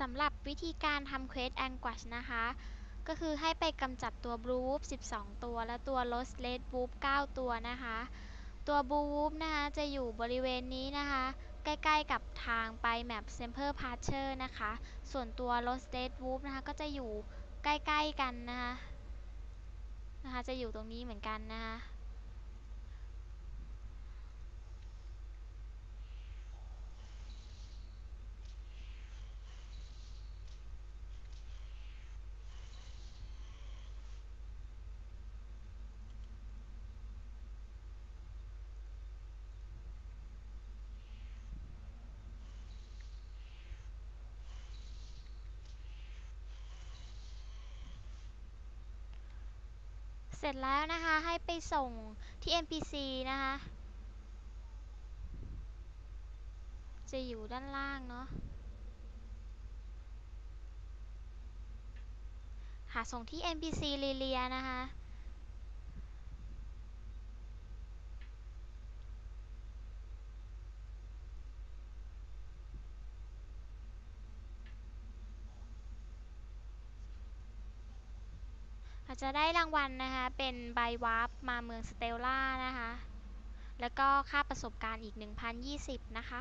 สำหรับวิธีการทำ Quest Anguash นะคะ ก็คือให้ไปกำจัดตัว Blue Wolf 12 ตัว และตัว Lost Red Wolf 9ตัวนะคะ ตัว Blue Wolf นะคะจะอยู่บริเวณนี้นะคะ ใกล้ๆกับทางไปแมป Semper Patcher นะคะ ส่วนตัว Lost Red Wolf นะคะก็จะอยู่ใกล้ๆกันนะคะนะคะจะอยู่ตรงนี้เหมือนกันนะคะ เสร็จแล้วนะคะ ให้ไปส่งที่ NPC นะคะ จะอยู่ด้านล่างเนาะ หาส่งที่ NPC ลีเลียนะคะ จะได้รางวัลนะคะ เป็นใบวาร์ปมาเมืองสเตลล่านะคะ แล้วก็ค่าประสบการณ์อีก 1,020 นะคะ